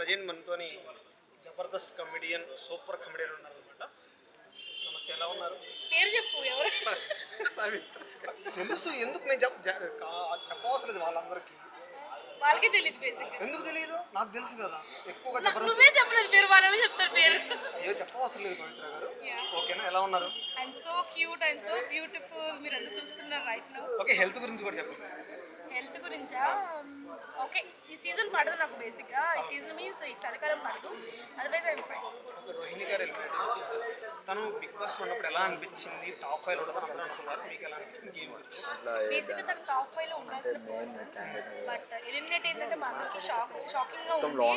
Present మనతోని Jabardasth comedian super comedian ఉన్నారనమాట నమస్తే ఎలా ఉన్నారు? పేరు చెప్పు ఎవరు? తెలుసు ఎందుకు నేను చెప్ప చెప్పవసరం లేదు వాళ్ళందరికీ. వాళ్ళకి తెలియదు బేసిక్ ఎందుకు తెలియదు నాకు తెలుసు కదా. ఎక్కువగా జబర్దస్త్ నువ్వే చెప్పలేదు పేరు వాళ్ళని చెప్తారు పేరు. అయ్యో చెప్పవసరం లేదు పవిత్ర గారు. ఓకేనా ఎలా ఉన్నారు? I'm so cute I'm so beautiful మీరు అందరూ చూస్తున్నారు రైట్ నౌ ఓకే హెల్త్ గురించి కూడా చెప్పండి. హెల్త్ గురించా? ఓకే ఈ సీజన్ పడదు నాకు బేసిక్గా ఈ సీజన్ మీన్స్ ఈ చలికాలం పడదు. అదర్వైజ్ ఐ ఫైన్ రోహిణి గారు తను బిగ్ బాస్ ఉన్నప్పుడు ఎలా అనిపించింది? టాప్ ఫైవ్ ఉంటుంది అందరూ అనుకున్నారు? మీకు ఎలా అనిపించింది గేమ్ బేసిక్గా తన టాప్ ఫైవ్లో ఉండాల్సిన పర్సన్ బట్ ఎలిమినేట్ ఏంటంటే మా అందరికి షాక్ షాకింగ్గా ఉంది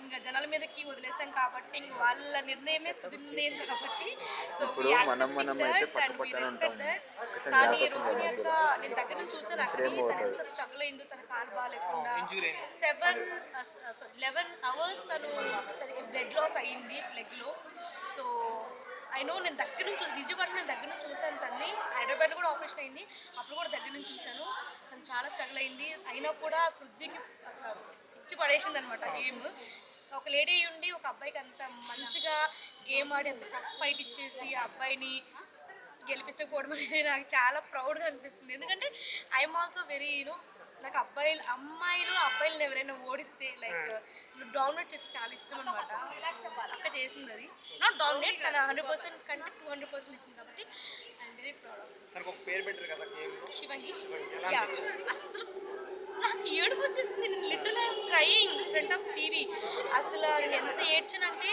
ఇంకా జనాల మీదకి వదిలేసాం కాబట్టి ఇంక వాళ్ళ నిర్ణయమే తుది నిర్ణయం కాబట్టి సో కానీ రోహిణి. యొక్క నేను దగ్గర నుంచి చూసాను అక్కడ తన ఎంత స్ట్రగుల్ అయిందో తన కాలు బాగాలేకుండా అయింది? సెవెన్ సారీ లెవెన్ అవర్స్ తను తనకి బ్లడ్ లాస్ అయ్యింది లెగ్లో సో ఐ నో నేను దగ్గర నుంచి విజయవాడ నేను దగ్గర నుంచి చూశాను తన్ని. హైదరాబాద్లో కూడా ఆపరేషన్ అయింది. అప్పుడు కూడా దగ్గర నుంచి చూశాను. తను చాలా స్ట్రగుల్ అయింది. అయినా కూడా పృథ్వీకి అసలు ఇచ్చి పడేసింది అనమాట గేమ్ ఒక లేడీ ఉండి ఒక అబ్బాయికి అంత మంచిగా గేమ్ ఆడి అంత టఫ్ ఫైట్ ఇచ్చేసి ఆ అబ్బాయిని గెలిపించకపోవడం అనేది నాకు చాలా ప్రౌడ్గా అనిపిస్తుంది. ఎందుకంటే ఐఎమ్ ఆల్సో వెరీ యూనో నాకు అబ్బాయిలు అమ్మాయిలు అబ్బాయిలను ఎవరైనా ఓడిస్తే లైక్ డామినేట్ చేస్తే చాలా ఇష్టం అనమాట అక్క చేసింది అది. నాట్ డామినేట్ తన హండ్రెడ్ పర్సెంట్ కంటే టూ హండ్రెడ్ పర్సెంట్ ఇచ్చింది కాబట్టి ఐఎమ్ వెరీ ప్రౌడ్ శివంగి. అసలు నాకు ఏడుపు వచ్చేసింది. నేను little I'm crying front of TV అసలు నేను ఎంత ఏడ్చానంటే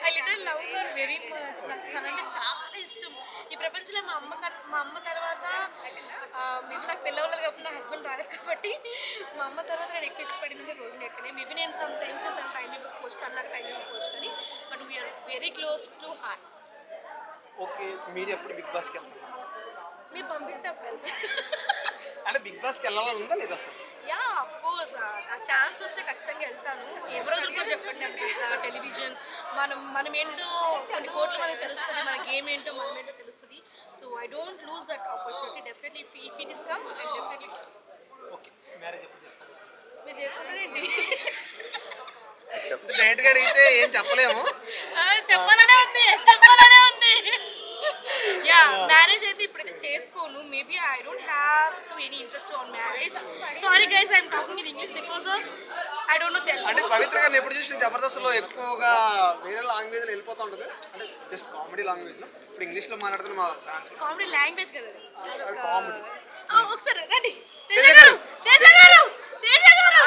I little love her very much నాకు తనంటే చాలా ఇష్టం. ఈ ప్రపంచంలో మా అమ్మ మా అమ్మ తర్వాత మేబీ నాకు పిల్లవాళ్ళు నా హస్బెండ్ రాలేదు కాబట్టి మా అమ్మ తర్వాత నేను ఎక్కువ ఇష్టపడింది అంటే రోహిణి అక్కడే మేబీ నేను సమ్ టైమ్స్ సమ్ టైం ఇవ్వకపోవచ్చు తను నాకు టైం ఇవ్వకపోవచ్చు కానీ but we are very close to heart okay మీరు ఎప్పుడు బిగ్ బాస్కి వెళ్తారు? మీరు పంపిస్తే అప్పుడు వెళ్తా. అంటే బిగ్ బాస్కి వెళ్ళాలని ఉందా లేదా అసలు? యా ఆఫ్ కోర్స్ ఆ ఛాన్స్ వస్తే ఖచ్చితంగా వెళ్తాను. ఎవరో కూడా చెప్పండి టెలివిజన్ మనం మనం ఏంటో కొన్ని కోట్ల మంది తెలుస్తుంది మన గేమ్ ఏంటో మనం ఏంటో తెలుస్తుంది. So I don't lose that opportunity definitely if it is come definitely okay marriage మీరు అడిగితే ఏం చెప్పలేము. చెప్పాలనే ఉంది యా మ్యారేజ్ అయితే ఇప్పుడైతే చేసుకోను. Maybe I don't have to any interest on marriage sorry guys I'm talking in English because I don't know అంటే తెలుగు పవిత్ర గారిని ఎప్పుడు చూసిన జబర్దస్త్లో ఎక్కువగా వేరే లాంగ్వేజ్లో వెళ్ళిపోతూ ఉంటుంది. అంటే జస్ట్ కామెడీ లాంగ్వేజ్లో ఇప్పుడు ఇంగ్లీష్లో మాట్లాడుతున్న మా కామెడీ లాంగ్వేజ్ కదా కామెడీ. ఒకసారి రండి. తేజ తేజ గారు. గారు! తేజ గారు!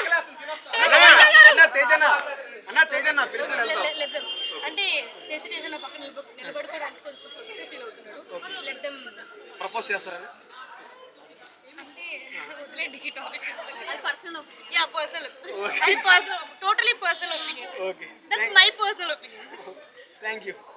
తేజ గారు! తేజ గారు దెమ్ ప్రపోజ్ చేస్తారని? అంటే వదిలేండి ఈ టాపిక్ అది పర్సనల్ యా పర్సనల్ అది personal totally personal opinion okay that's my personal opinion thank you